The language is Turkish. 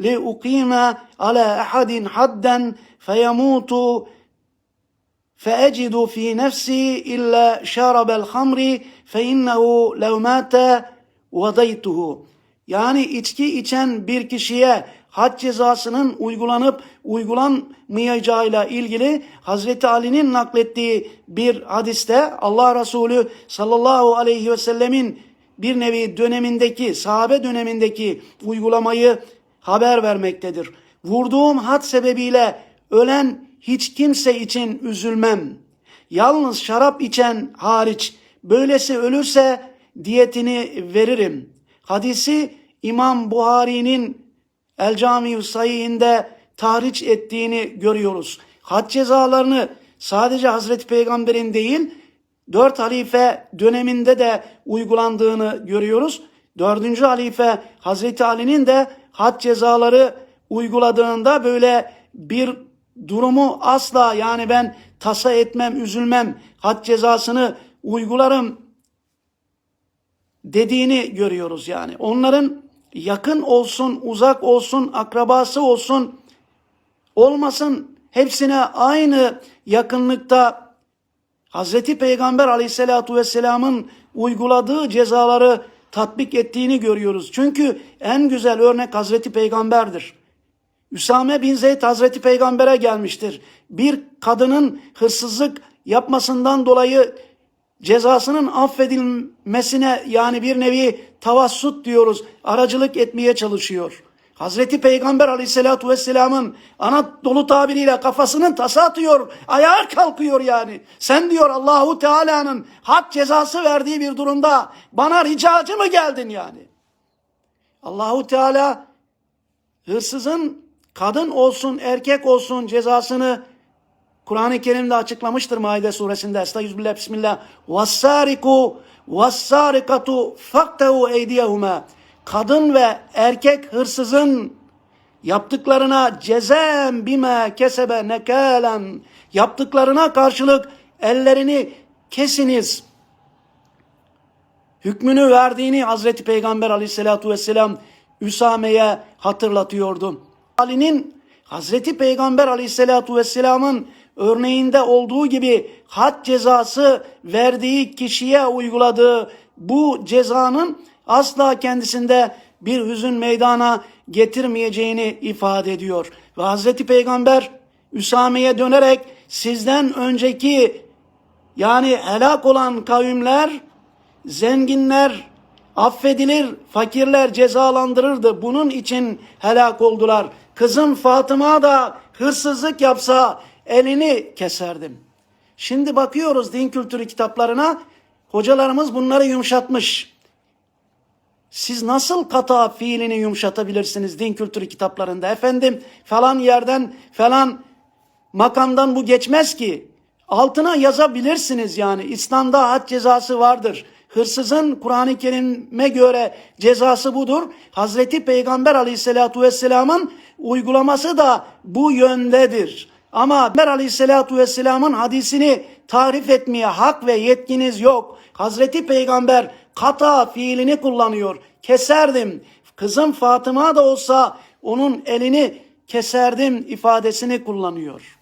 li uqima ala ahadin hadden feyemutu فأجد في نفسي إلا شرب الخمر فإنه لو مات وضيته yani içki içen bir kişiye had cezasının uygulanıp uygulanmayacağıyla ilgili Hazreti Ali'nin naklettiği bir hadiste Allah Resulü sallallahu aleyhi ve sellemin bir nevi dönemindeki sahabe dönemindeki uygulamayı haber vermektedir. Vurduğum had sebebiyle ölen hiç kimse için üzülmem. Yalnız şarap içen hariç böylesi ölürse diyetini veririm. Hadisi İmam Buhari'nin El Cami Sayih'inde tahriç ettiğini görüyoruz. Had cezalarını sadece Hazreti Peygamber'in değil, dört halife döneminde de uygulandığını görüyoruz. Dördüncü halife Hazreti Ali'nin de had cezaları uyguladığında böyle bir durumu asla yani ben tasa etmem, üzülmem, had cezasını uygularım dediğini görüyoruz yani. Onların yakın olsun, uzak olsun, akrabası olsun, olmasın hepsine aynı yakınlıkta Hazreti Peygamber aleyhissalatu vesselamın uyguladığı cezaları tatbik ettiğini görüyoruz. Çünkü en güzel örnek Hazreti Peygamber'dir. Üsame bin Zeyd Hazreti Peygamber'e gelmiştir. Bir kadının hırsızlık yapmasından dolayı cezasının affedilmesine yani bir nevi tavassut diyoruz. Aracılık etmeye çalışıyor. Hazreti Peygamber aleyhissalatu vesselamın Anadolu tabiriyle kafasının tasa atıyor. Ayağa kalkıyor yani. Sen diyor Allahu Teala'nın hak cezası verdiği bir durumda bana ricacı mı geldin yani? Allahu Teala hırsızın kadın olsun erkek olsun cezasını Kur'an-ı Kerim'de açıklamıştır Maide suresinde. Estağfirullah bismillah. Vassariku vassarikatu faktehu eydiyehuma. Kadın ve erkek hırsızın yaptıklarına cezem bime kesebe nekalen yaptıklarına karşılık ellerini kesiniz. Hükmünü verdiğini Hazreti Peygamber aleyhissalatu vesselam Üsame'ye hatırlatıyordu. Ali'nin Hazreti Peygamber aleyhissalatu vesselamın örneğinde olduğu gibi had cezası verdiği kişiye uyguladığı bu cezanın asla kendisinde bir hüzün meydana getirmeyeceğini ifade ediyor. Ve Hazreti Peygamber Üsame'ye dönerek sizden önceki yani helak olan kavimler zenginler affedilir, fakirler cezalandırırdı. Bunun için helak oldular. Kızım Fatıma da hırsızlık yapsa elini keserdim. Şimdi bakıyoruz din kültürü kitaplarına. Hocalarımız bunları yumuşatmış. Siz nasıl kata fiilini yumuşatabilirsiniz din kültürü kitaplarında? Efendim falan yerden falan makamdan bu geçmez ki. Altına yazabilirsiniz yani. İslam'da had cezası vardır. Hırsızın Kur'an-ı Kerim'e göre cezası budur. Hazreti Peygamber aleyhissalatu vesselamın uygulaması da bu yöndedir. Ama Peygamber aleyhissalatu vesselamın hadisini tarif etmeye hak ve yetkiniz yok. Hazreti Peygamber kata fiilini kullanıyor. Keserdim. Kızım Fatıma da olsa onun elini keserdim ifadesini kullanıyor.